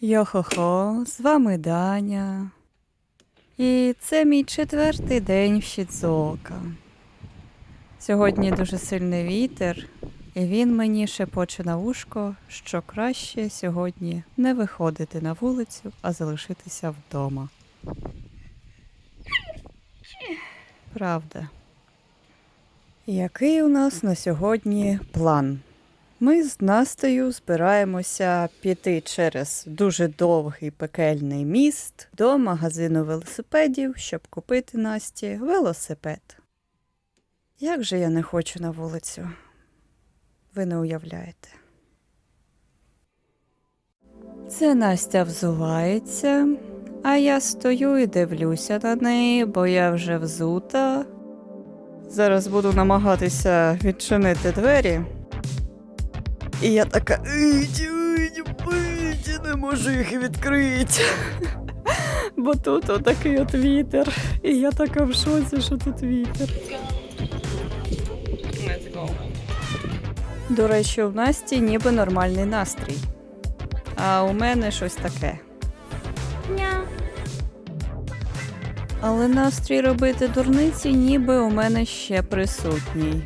Йо-хо-хо, з вами Даня. І це мій четвертий день в Шідзуока. Сьогодні дуже сильний вітер, і він мені шепоче на вушко, що краще сьогодні не виходити на вулицю, а залишитися вдома. Правда. Який у нас на сьогодні план? Ми з Настею збираємося піти через дуже довгий пекельний міст до магазину велосипедів, щоб купити Насті велосипед. Як же я не хочу на вулицю? Ви не уявляєте. Це Настя взувається, а я стою і дивлюся на неї, бо я вже взута. Зараз буду намагатися відчинити двері. І я така «Ить, ить, ить, не можу їх відкрити. Бо тут отакий от вітер. І я така в шоці, що тут вітер. До речі, у Насті ніби нормальний настрій. А у мене щось таке. Але настрій робити дурниці ніби у мене ще присутній.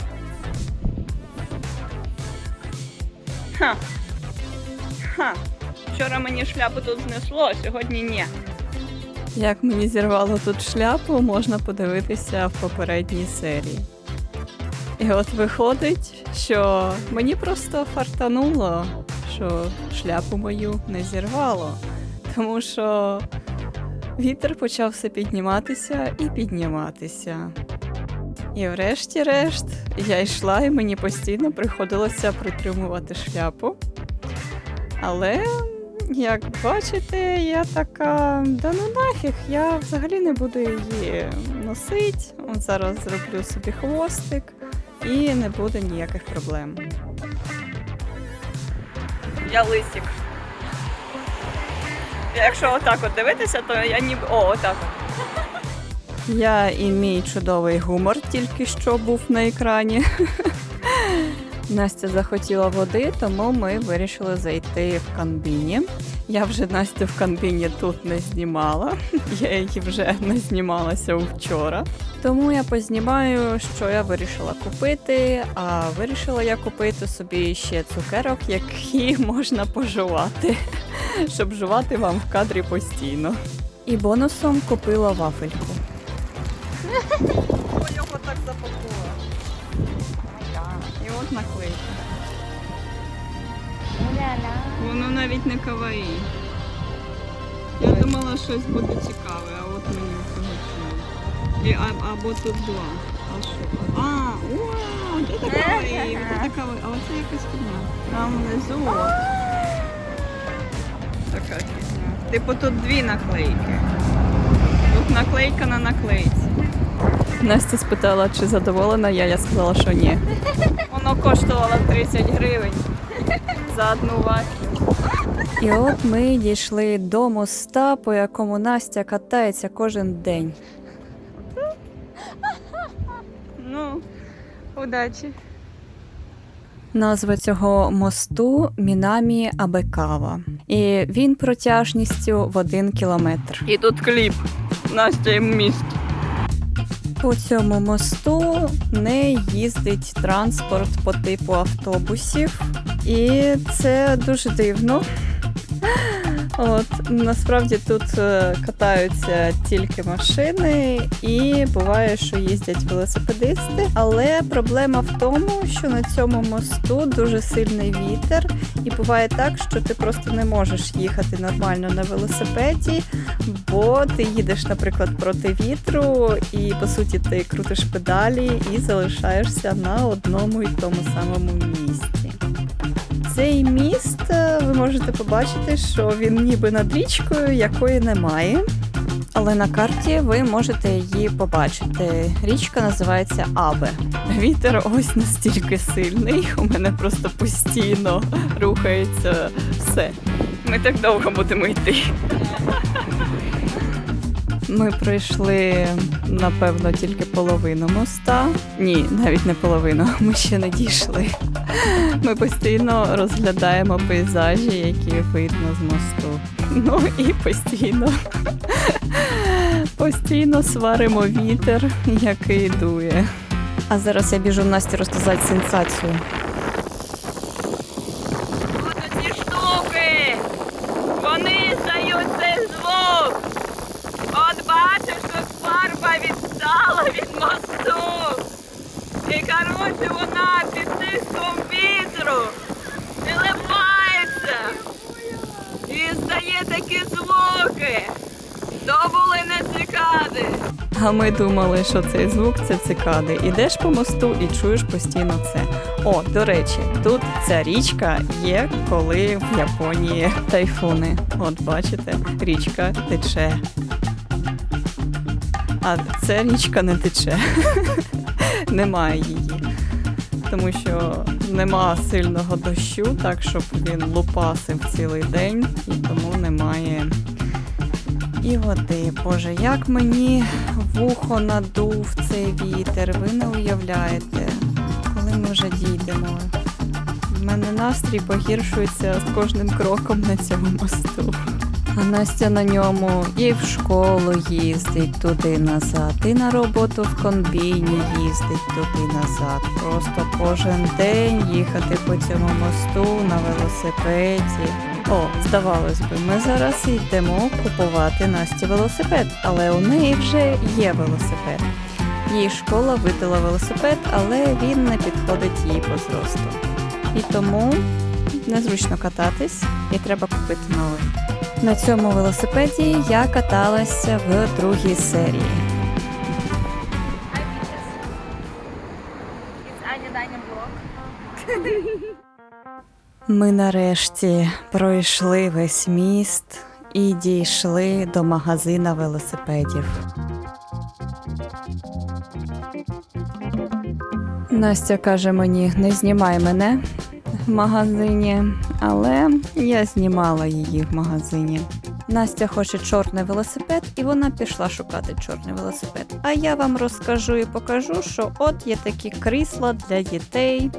Ха. Ха. Вчора мені шляпу тут знесло, сьогодні ні. Як мені зірвало тут шляпу, можна подивитися в попередній серії. І от виходить, що мені просто фартануло, що шляпу мою не зірвало, тому що вітер почав все підніматися і підніматися. І врешті-решт я йшла, і мені постійно приходилося притримувати шляпу. Але як бачите, я така, да ну нафіг, я взагалі не буду її носити. От зараз зроблю собі хвостик і не буде ніяких проблем. Я лисик. Якщо отак от дивитися, то я ніби. О, отак. от. Я і мій чудовий гумор тільки що був на екрані. Настя захотіла води, тому ми вирішили зайти в канбіні. Я вже Настю в канбіні тут не знімала. Я її вже не знімалася вчора. Тому я познімаю, що я вирішила купити. А вирішила я купити собі ще цукерок, які можна пожувати, щоб жувати вам в кадрі постійно. І бонусом купила вафельку. От наклейка. Воно навіть не каваї. Я думала, щось буде цікаве, а от мені цього І, а, або тут два. А що? А, о, де така каваї? Така? А оце якась фігня. Там внизу. Така фігня. Типу тут дві наклейки. Тут наклейка на наклейці. Настя спитала, чи задоволена я, я сказала, що ні. Воно коштувало 30 гривень за одну вафлю. І от ми дійшли до моста, по якому Настя катається кожен день. Ну, удачі. Назва цього мосту Мінамі Абекава. І він протяжністю в один кілометр. І тут кліп. Настя і міст. По цьому мосту не їздить транспорт по типу автобусів, і це дуже дивно. От насправді тут е, катаються тільки машини, і буває, що їздять велосипедисти. Але проблема в тому, що на цьому мосту дуже сильний вітер, і буває так, що ти просто не можеш їхати нормально на велосипеді, бо ти їдеш, наприклад, проти вітру, і по суті ти крутиш педалі і залишаєшся на одному і тому самому місці. Цей міст е, ви можете побачити, що він ніби над річкою, якої немає. Але на карті ви можете її побачити. Річка називається Абе. Вітер ось настільки сильний, у мене просто постійно рухається все. Ми так довго будемо йти. Ми пройшли, напевно, тільки половину моста. Ні, навіть не половину. Ми ще не дійшли. Ми постійно розглядаємо пейзажі, які видно з мосту. Ну і постійно. Постійно сваримо вітер, який дує. А зараз я біжу Насті розказати сенсацію. От ці штуки! Вони здають цей звук! От бачиш, тут фарба відстала від мосту! І коротше вона під тиском вітру виливається! І здає такі звуки! То були не цикади! А ми думали, що цей звук це цикади. Ідеш по мосту і чуєш постійно це. О, до речі, тут ця річка є, коли в Японії тайфуни. От бачите, річка тече. А ця річка не тече. Немає її. Тому що нема сильного дощу, так щоб він лупасив цілий день, і тому немає і води. Боже, як мені вухо надув цей вітер, ви не уявляєте, коли ми вже дійдемо. В мене настрій погіршується з кожним кроком на цьому мосту. А Настя на ньому і в школу їздить туди назад, і на роботу в комбіні їздить туди назад. Просто кожен день їхати по цьому мосту на велосипеді. О, здавалось би, ми зараз йдемо купувати Насті велосипед, але у неї вже є велосипед. Її школа видала велосипед, але він не підходить їй по зросту. І тому незручно кататись і треба купити новий. На цьому велосипеді я каталася в другій серії. Ми нарешті пройшли весь міст і дійшли до магазина велосипедів. Настя каже мені: не знімай мене в магазині, але я знімала її в магазині. Настя хоче чорний велосипед, і вона пішла шукати чорний велосипед. А я вам розкажу і покажу, що от є такі крісла для дітей,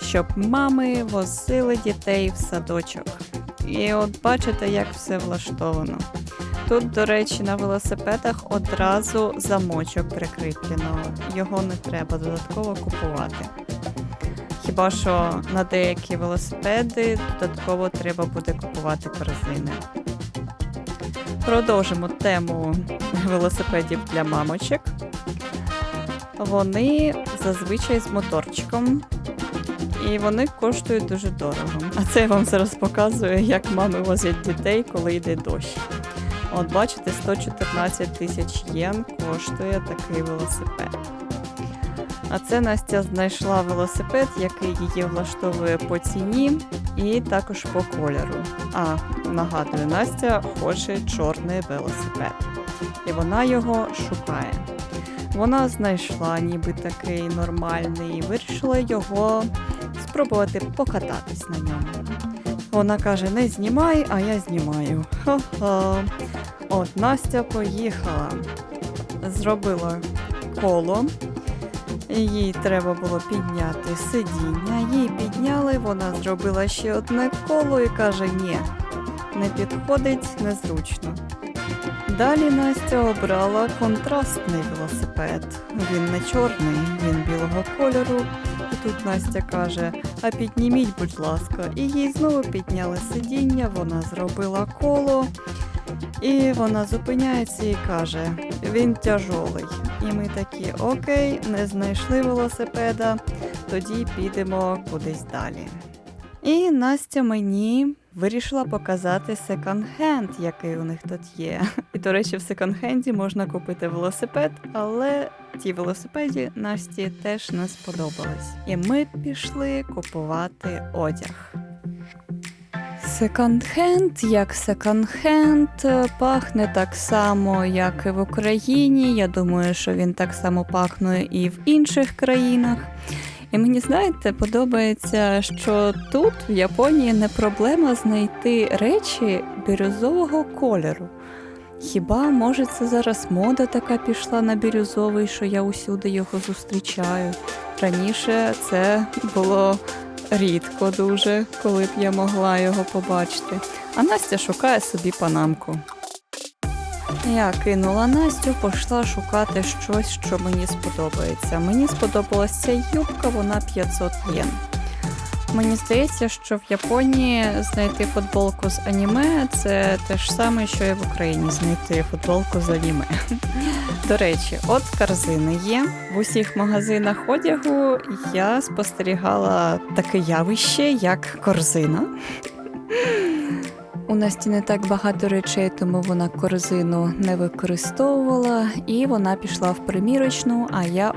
щоб мами возили дітей в садочок. І от бачите, як все влаштовано. Тут, до речі, на велосипедах одразу замочок прикріплено. Його не треба додатково купувати. Хіба що на деякі велосипеди додатково треба буде купувати корзини. Продовжимо тему велосипедів для мамочок. Вони зазвичай з моторчиком, і вони коштують дуже дорого. А це я вам зараз показую, як мами возять дітей, коли йде дощ. От бачите, 114 тисяч єн коштує такий велосипед. А це Настя знайшла велосипед, який її влаштовує по ціні і також по кольору. А нагадую, Настя хоче чорний велосипед, і вона його шукає. Вона знайшла ніби такий нормальний і вирішила його спробувати покататись на ньому. Вона каже: не знімай, а я знімаю. Ха-ха. От Настя поїхала, зробила коло. Їй треба було підняти сидіння. Їй підняли, вона зробила ще одне коло і каже: ні, не підходить, незручно. Далі Настя обрала контрастний велосипед. Він не чорний, він білого кольору. І тут Настя каже: А підніміть, будь ласка. І їй знову підняли сидіння, вона зробила коло. І вона зупиняється і каже: він тяжолий. І ми такі, окей, не знайшли велосипеда, тоді підемо кудись далі. І Настя мені вирішила показати секонд-хенд, який у них тут є. І, до речі, в секонд-хенді можна купити велосипед, але ті велосипеді Насті теж не сподобались. І ми пішли купувати одяг. Секонд-хенд, як секонд-хенд, пахне так само, як і в Україні. Я думаю, що він так само пахне і в інших країнах. І мені знаєте, подобається, що тут в Японії не проблема знайти речі бірюзового кольору. Хіба може це зараз мода така пішла на бірюзовий, що я усюди його зустрічаю? Раніше це було рідко дуже, коли б я могла його побачити. А Настя шукає собі панамку. Я кинула Настю, пішла шукати щось, що мені сподобається. Мені сподобалася ця юбка, вона 500 єн. Мені здається, що в Японії знайти футболку з аніме це те ж саме, що і в Україні знайти футболку з аніме. До речі, от корзини є. В усіх магазинах одягу я спостерігала таке явище, як корзина. У Насті не так багато речей, тому вона корзину не використовувала, і вона пішла в примірочну, а я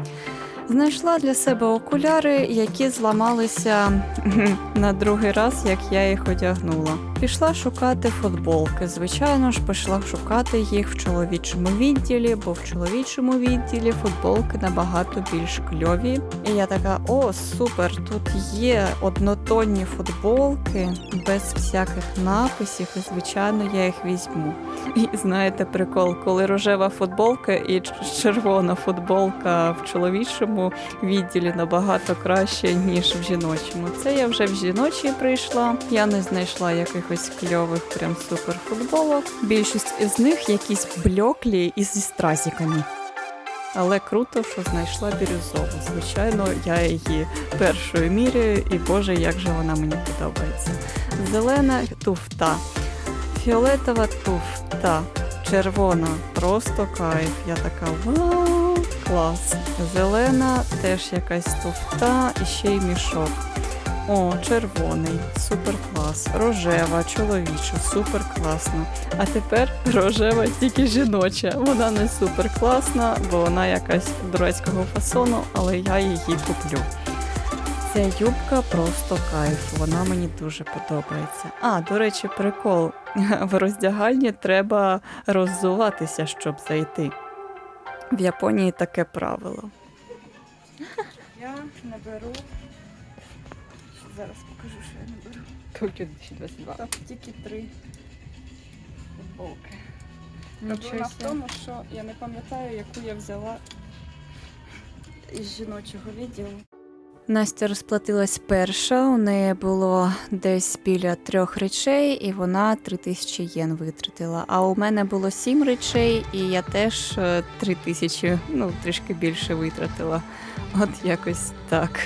знайшла для себе окуляри, які зламалися на другий раз, як я їх одягнула. Пішла шукати футболки. Звичайно ж, пішла шукати їх в чоловічому відділі, бо в чоловічому відділі футболки набагато більш кльові. І я така: о, супер! Тут є однотонні футболки без всяких написів, і звичайно я їх візьму. І знаєте, прикол, коли рожева футболка і червона футболка в чоловічому відділі набагато краще, ніж в жіночому. Це я вже в жіночій прийшла. Я не знайшла якихось кльових прям супер футболок. Більшість із них якісь блеклі і зі стразиками. Але круто, що знайшла бірюзову. Звичайно, я її першою міряю, і боже, як же вона мені подобається. Зелена туфта, фіолетова туфта, червона, просто кайф. Я така вау, клас. Зелена теж якась туфта і ще й мішок. О, червоний, супер клас. Рожева, чоловіча, супер класно. А тепер рожева тільки жіноча. Вона не супер класна, бо вона якась дурацького фасону, але я її куплю. Ця юбка просто кайф, вона мені дуже подобається. А, до речі, прикол. В роздягальні треба роззуватися, щоб зайти. В Японії таке правило. Я не беру. Зараз покажу, що я не беру. Токіо 2022. Так, тільки три футболки. Проблема в тому, що я не пам'ятаю, яку я взяла із жіночого відділу. Настя розплатилась перша. У неї було десь біля трьох речей, і вона три тисячі єн витратила. А у мене було сім речей, і я теж е, три тисячі, ну трішки більше витратила. От якось так.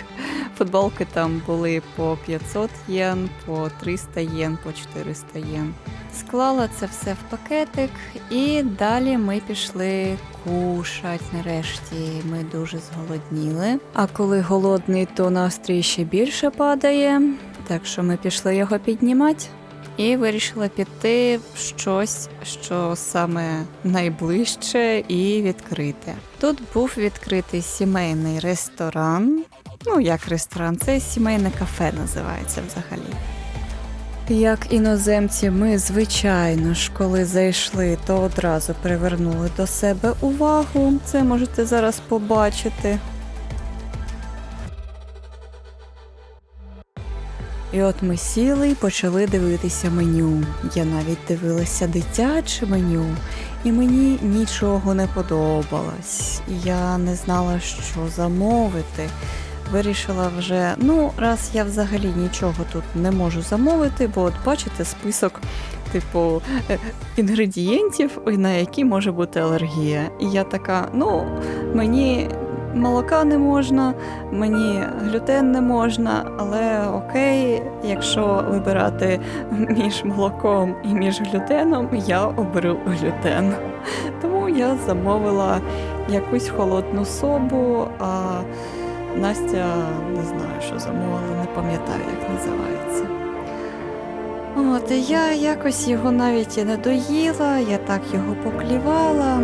Футболки там були по 500 єн, по 300 єн, по 400 єн. Склала це все в пакетик, і далі ми пішли кушать. Нарешті ми дуже зголодніли. А коли голодний, то настрій ще більше падає. Так що ми пішли його піднімати. І вирішила піти в щось, що саме найближче і відкрите. Тут був відкритий сімейний ресторан. Ну, як ресторан, це сімейне кафе називається взагалі. Як іноземці, ми, звичайно ж, коли зайшли, то одразу привернули до себе увагу. Це можете зараз побачити. І от ми сіли і почали дивитися меню. Я навіть дивилася дитяче меню, і мені нічого не подобалось. Я не знала, що замовити. Вирішила вже, ну, раз я взагалі нічого тут не можу замовити, бо от бачите список, типу, е, інгредієнтів, на які може бути алергія. І я така, ну, мені молока не можна, мені глютен не можна, але окей, якщо вибирати між молоком і між глютеном, я оберу глютен. Тому я замовила якусь холодну собу, а Настя не знаю, що замовила, не пам'ятаю, як називається. От, і я якось його навіть і не доїла, я так його поклівала,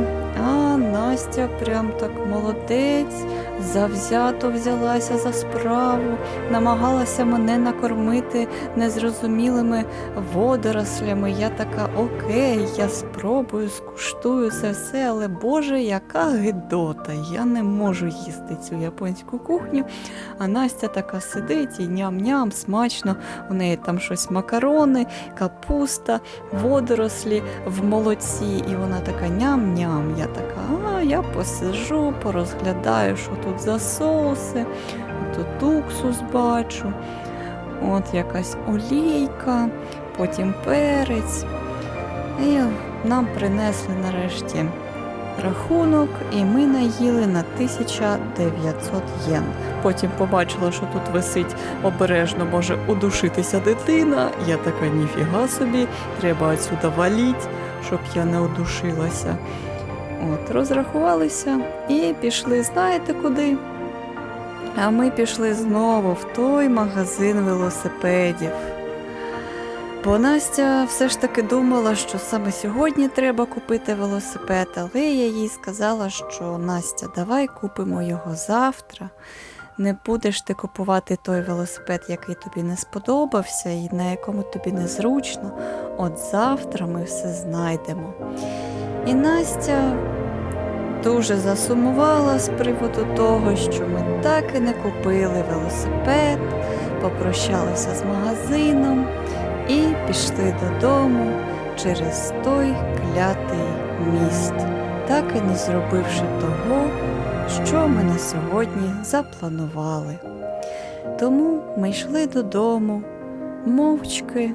а Настя прям так молодець, завзято взялася за справу, намагалася мене накормити незрозумілими водорослями. Я така, окей, я спробую, скуштую це все, але Боже, яка гидота! Я не можу їсти цю японську кухню. А Настя така сидить і ням-ням, смачно. У неї там щось макарони, капуста, водорослі в молоці. І вона така ням-ням. Я така, а я посижу, порозглядаю, що тут за соуси, тут уксус бачу. От якась олійка, потім перець. І нам принесли нарешті рахунок, і ми наїли на 1900 єн. Потім побачила, що тут висить обережно може удушитися дитина. Я така ніфіга собі, треба отсюда валіть, щоб я не одушилася. От, розрахувалися і пішли, знаєте куди? А ми пішли знову в той магазин велосипедів. Бо Настя все ж таки думала, що саме сьогодні треба купити велосипед, але я їй сказала, що Настя, давай купимо його завтра. Не будеш ти купувати той велосипед, який тобі не сподобався і на якому тобі незручно. От завтра ми все знайдемо. І Настя дуже засумувала з приводу того, що ми так і не купили велосипед, попрощалися з магазином і пішли додому через той клятий міст, так і не зробивши того, що ми на сьогодні запланували. Тому ми йшли додому, мовчки,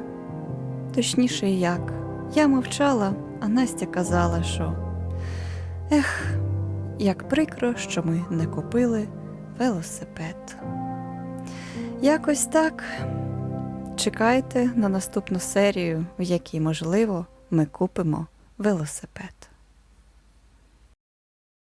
точніше як. Я мовчала, а Настя казала, що ех, як прикро, що ми не купили велосипед. Якось так. Чекайте на наступну серію, в якій, можливо, ми купимо велосипед.